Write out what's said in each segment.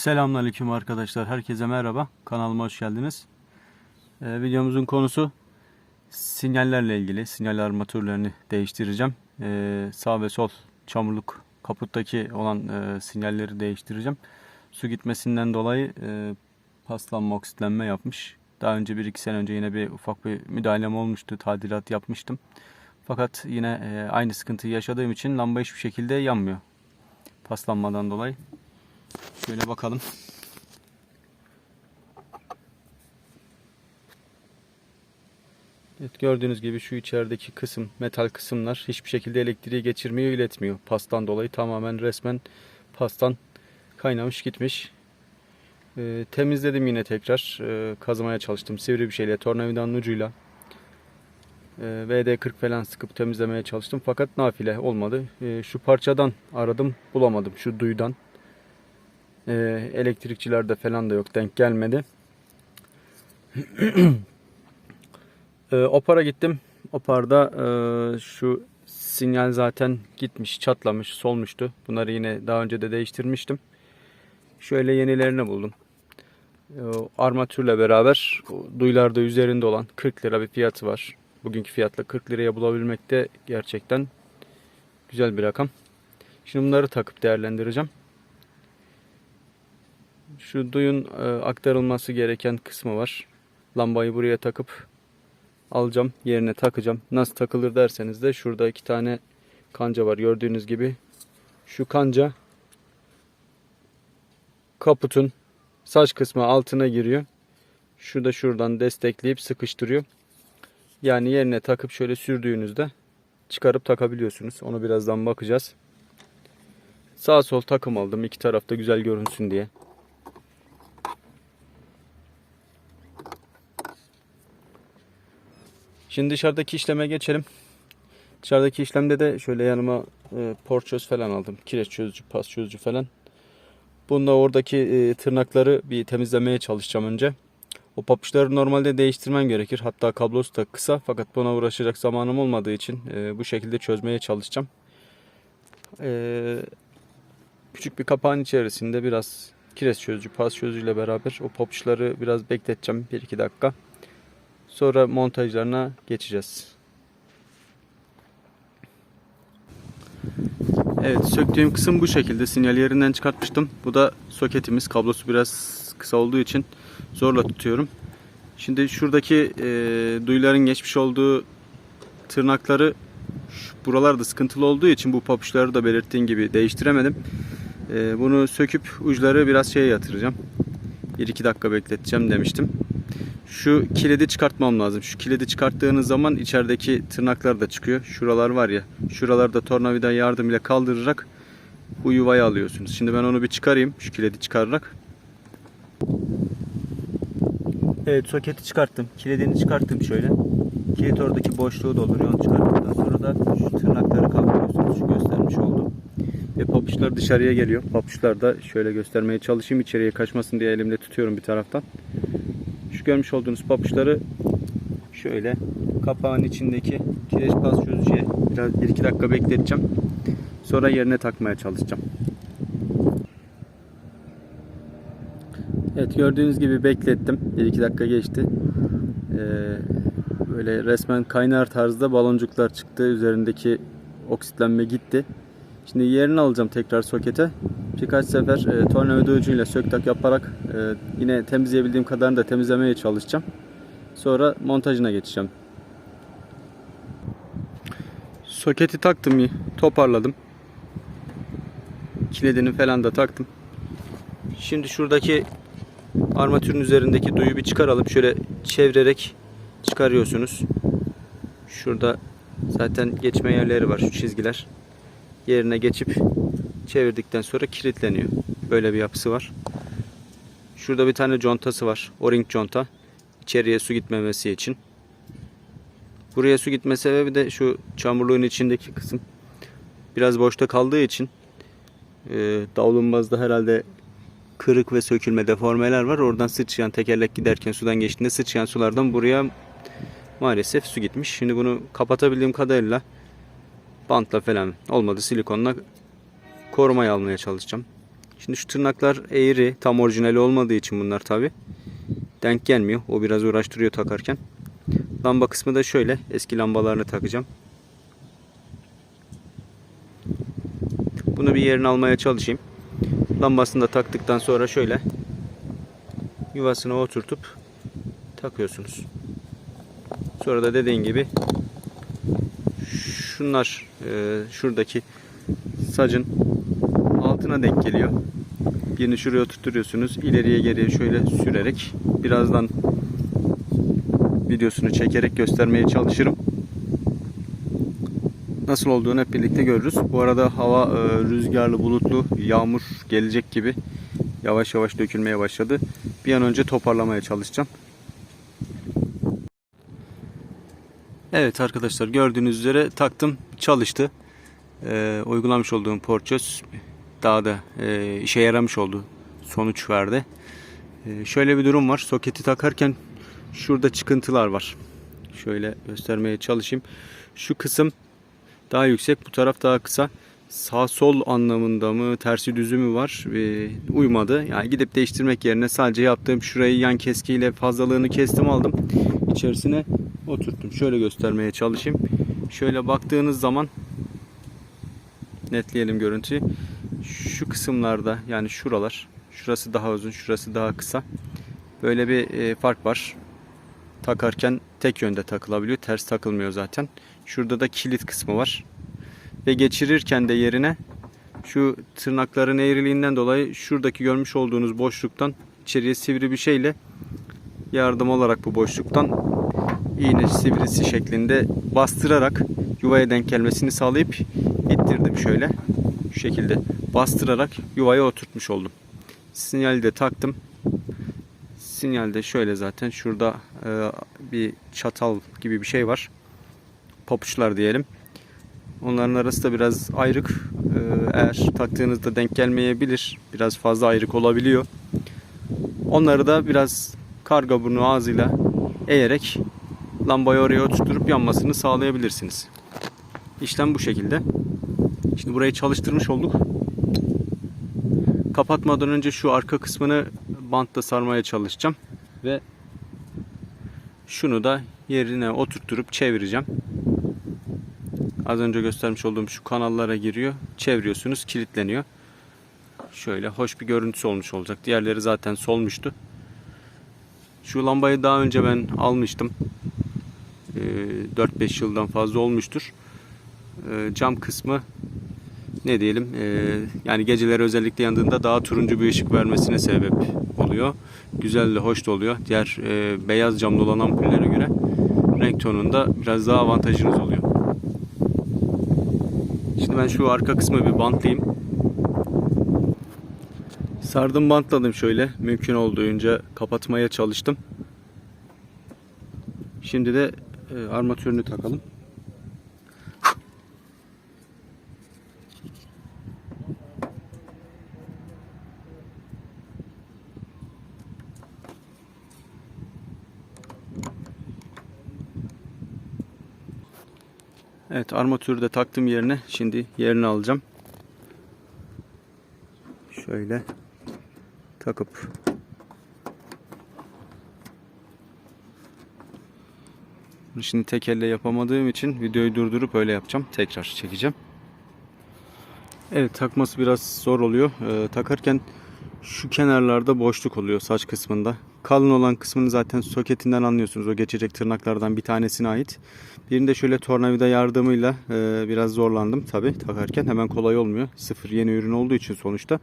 Selamünaleyküm arkadaşlar. Herkese merhaba. Kanalıma hoş geldiniz. Ee, videomuzun konusu sinyallerle ilgili. Sinyal armatürlerini değiştireceğim. Ee, sağ ve sol çamurluk kaputtaki olan e, sinyalleri değiştireceğim. Su gitmesinden dolayı e, paslanma, oksitlenme yapmış. Daha önce bir iki sene önce yine bir ufak bir müdahalem olmuştu. Tadilat yapmıştım. Fakat yine e, aynı sıkıntıyı yaşadığım için lamba hiçbir şekilde yanmıyor. Paslanmadan dolayı. Şöyle bakalım. Evet gördüğünüz gibi şu içerideki kısım metal kısımlar hiçbir şekilde elektriği geçirmiyor iletmiyor. Pastan dolayı tamamen resmen pastan kaynamış gitmiş. Ee, temizledim yine tekrar. Ee, kazımaya çalıştım sivri bir şeyle tornavidanın ucuyla. Ee, VD40 falan sıkıp temizlemeye çalıştım fakat nafile olmadı. Ee, şu parçadan aradım bulamadım şu duydan. Ee, elektrikçilerde falan da yok denk gelmedi. ee, Opar'a gittim. Opar'da e, şu sinyal zaten gitmiş, çatlamış, solmuştu. Bunları yine daha önce de değiştirmiştim. Şöyle yenilerini buldum. Ee, armatürle beraber duylarda üzerinde olan 40 lira bir fiyatı var. Bugünkü fiyatla 40 liraya bulabilmek de gerçekten güzel bir rakam. Şimdi bunları takıp değerlendireceğim. Şu duyun e, aktarılması gereken kısmı var. Lambayı buraya takıp alacağım. Yerine takacağım. Nasıl takılır derseniz de şurada iki tane kanca var. Gördüğünüz gibi şu kanca kaputun saç kısmı altına giriyor. Şurada şuradan destekleyip sıkıştırıyor. Yani yerine takıp şöyle sürdüğünüzde çıkarıp takabiliyorsunuz. Onu birazdan bakacağız. Sağ sol takım aldım. iki tarafta güzel görünsün diye. Şimdi dışarıdaki işleme geçelim. Dışarıdaki işlemde de şöyle yanıma e, porçöz falan aldım. Kireç çözücü, pas çözücü falan. Bunda oradaki e, tırnakları bir temizlemeye çalışacağım önce. O papuçları normalde değiştirmen gerekir. Hatta kablosu da kısa fakat buna uğraşacak zamanım olmadığı için e, bu şekilde çözmeye çalışacağım. E, küçük bir kapağın içerisinde biraz kireç çözücü, pas çözücüyle beraber o papuçları biraz bekleteceğim 1-2 dakika. Sonra montajlarına geçeceğiz. Evet söktüğüm kısım bu şekilde. Sinyal yerinden çıkartmıştım. Bu da soketimiz. Kablosu biraz kısa olduğu için zorla tutuyorum. Şimdi şuradaki e, duyuların geçmiş olduğu tırnakları şu, buralarda sıkıntılı olduğu için bu papuçları da belirttiğim gibi değiştiremedim. E, bunu söküp uçları biraz şeye yatıracağım. 1-2 dakika bekleteceğim demiştim. Şu kilidi çıkartmam lazım. Şu kilidi çıkarttığınız zaman içerideki tırnaklar da çıkıyor. Şuralar var ya. Şuralarda tornavida yardımıyla kaldırarak bu yuvayı alıyorsunuz. Şimdi ben onu bir çıkarayım. Şu kilidi çıkararak. Evet soketi çıkarttım. Kilidini çıkarttım şöyle. Kilit oradaki boşluğu dolduruyor. Onu çıkarttıktan sonra da şu tırnakları kaldırıyorsunuz. Şu göstermiş oldum. Ve papuçlar dışarıya geliyor. Papuçlar da şöyle göstermeye çalışayım. içeriye kaçmasın diye elimde tutuyorum bir taraftan. Şu görmüş olduğunuz papuçları şöyle kapağın içindeki kireç pas çözücüye biraz 1-2 dakika bekleteceğim. Sonra yerine takmaya çalışacağım. Evet gördüğünüz gibi beklettim. 1-2 dakika geçti. Ee, böyle resmen kaynar tarzda baloncuklar çıktı. Üzerindeki oksitlenme gitti. Şimdi yerini alacağım tekrar sokete. Birkaç sefer e, tornavida ucuyla sök tak yaparak e, yine temizleyebildiğim kadarını da temizlemeye çalışacağım. Sonra montajına geçeceğim. Soketi taktım, toparladım. Kilidini falan da taktım. Şimdi şuradaki armatürün üzerindeki duyu bir çıkaralım. Şöyle çevirerek çıkarıyorsunuz. Şurada zaten geçme yerleri var şu çizgiler. Yerine geçip çevirdikten sonra kilitleniyor. Böyle bir yapısı var. Şurada bir tane contası var. O-ring conta. İçeriye su gitmemesi için. Buraya su gitme sebebi de şu çamurluğun içindeki kısım. Biraz boşta kaldığı için e, davlumbazda herhalde kırık ve sökülme deformeler var. Oradan sıçrayan tekerlek giderken sudan geçtiğinde sıçrayan sulardan buraya maalesef su gitmiş. Şimdi bunu kapatabildiğim kadarıyla bantla falan olmadı silikonla korumaya almaya çalışacağım. Şimdi şu tırnaklar eğri. Tam orijinali olmadığı için bunlar tabi. Denk gelmiyor. O biraz uğraştırıyor takarken. Lamba kısmı da şöyle. Eski lambalarını takacağım. Bunu bir yerine almaya çalışayım. Lambasını da taktıktan sonra şöyle yuvasına oturtup takıyorsunuz. Sonra da dediğin gibi şunlar e, şuradaki sacın altına denk geliyor. Birini şuraya oturtuyorsunuz. İleriye geriye şöyle sürerek birazdan videosunu çekerek göstermeye çalışırım. Nasıl olduğunu hep birlikte görürüz. Bu arada hava e, rüzgarlı, bulutlu, yağmur gelecek gibi yavaş yavaş dökülmeye başladı. Bir an önce toparlamaya çalışacağım. Evet arkadaşlar gördüğünüz üzere taktım çalıştı. Ee, uygulamış olduğum porçöz daha da e, işe yaramış oldu. Sonuç verdi. Ee, şöyle bir durum var. Soketi takarken şurada çıkıntılar var. Şöyle göstermeye çalışayım. Şu kısım daha yüksek bu taraf daha kısa. Sağ sol anlamında mı tersi düzü mü var ee, uymadı. Yani gidip değiştirmek yerine sadece yaptığım şurayı yan keskiyle fazlalığını kestim aldım. İçerisine oturttum. Şöyle göstermeye çalışayım. Şöyle baktığınız zaman netleyelim görüntüyü. Şu kısımlarda yani şuralar şurası daha uzun şurası daha kısa. Böyle bir e, fark var. Takarken tek yönde takılabiliyor. Ters takılmıyor zaten. Şurada da kilit kısmı var. Ve geçirirken de yerine şu tırnakların eğriliğinden dolayı şuradaki görmüş olduğunuz boşluktan içeriye sivri bir şeyle yardım olarak bu boşluktan iğne sivrisi şeklinde bastırarak yuvaya denk gelmesini sağlayıp ittirdim şöyle. Şu şekilde bastırarak yuvaya oturtmuş oldum. Sinyali de taktım. Sinyal de şöyle zaten şurada e, bir çatal gibi bir şey var. Papuçlar diyelim. Onların arası da biraz ayrık. E, eğer taktığınızda denk gelmeyebilir. Biraz fazla ayrık olabiliyor. Onları da biraz karga burnu ağzıyla eğerek lambayı oraya oturtup yanmasını sağlayabilirsiniz. İşlem bu şekilde. Şimdi burayı çalıştırmış olduk. Kapatmadan önce şu arka kısmını bantla sarmaya çalışacağım. Ve şunu da yerine oturtturup çevireceğim. Az önce göstermiş olduğum şu kanallara giriyor. Çeviriyorsunuz kilitleniyor. Şöyle hoş bir görüntüsü olmuş olacak. Diğerleri zaten solmuştu. Şu lambayı daha önce ben almıştım. Ee, 4-5 yıldan fazla olmuştur. Ee, cam kısmı ne diyelim ee, yani geceleri özellikle yandığında daha turuncu bir ışık vermesine sebep oluyor. Güzel de hoş da oluyor. Diğer beyaz camlı olan ampullere göre renk tonunda biraz daha avantajınız oluyor. Şimdi ben şu arka kısmı bir bantlayayım. Sardım bantladım şöyle. Mümkün olduğunca kapatmaya çalıştım. Şimdi de e, armatürünü takalım. Evet armatürü de taktım yerine. Şimdi yerini alacağım. Şöyle takıp Şimdi tek elle yapamadığım için videoyu durdurup öyle yapacağım. Tekrar çekeceğim. Evet takması biraz zor oluyor. Ee, takarken şu kenarlarda boşluk oluyor saç kısmında. Kalın olan kısmını zaten soketinden anlıyorsunuz. O geçecek tırnaklardan bir tanesine ait. Birinde şöyle tornavida yardımıyla e, biraz zorlandım tabi takarken. Hemen kolay olmuyor. Sıfır yeni ürün olduğu için sonuçta.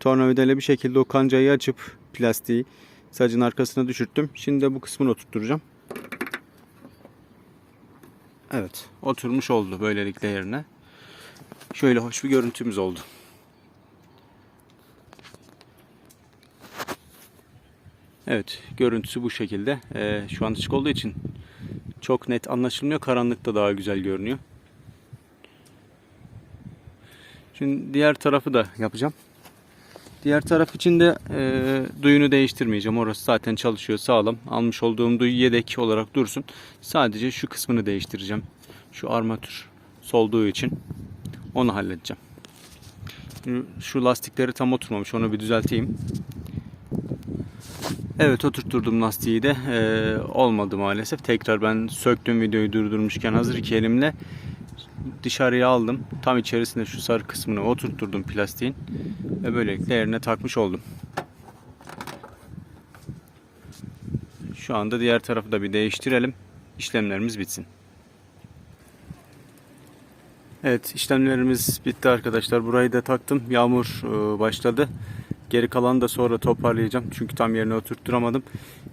Tornavida ile bir şekilde o kancayı açıp plastiği sacın arkasına düşürttüm. Şimdi de bu kısmını oturtturacağım. Evet oturmuş oldu böylelikle yerine. Şöyle hoş bir görüntümüz oldu. Evet görüntüsü bu şekilde. Ee, şu an açık olduğu için çok net anlaşılmıyor. Karanlıkta daha güzel görünüyor. Şimdi diğer tarafı da yapacağım. Diğer taraf için de e, duyunu değiştirmeyeceğim. Orası zaten çalışıyor sağlam. Almış olduğum duyu yedek olarak dursun. Sadece şu kısmını değiştireceğim. Şu armatür solduğu için onu halledeceğim. Şu- lastikleri tam oturmamış. Onu bir düzelteyim. Evet oturtturdum lastiği de. Ee, olmadı maalesef. Tekrar ben söktüm videoyu durdurmuşken hazır iki elimle dışarıya aldım. Tam içerisinde şu sarı kısmını oturtturdum plastiğin. Ve böylelikle yerine takmış oldum. Şu anda diğer tarafı da bir değiştirelim. İşlemlerimiz bitsin. Evet işlemlerimiz bitti arkadaşlar. Burayı da taktım. Yağmur e, başladı. Geri kalanı da sonra toparlayacağım. Çünkü tam yerine oturtturamadım.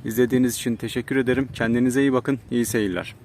İzlediğiniz için teşekkür ederim. Kendinize iyi bakın. İyi seyirler.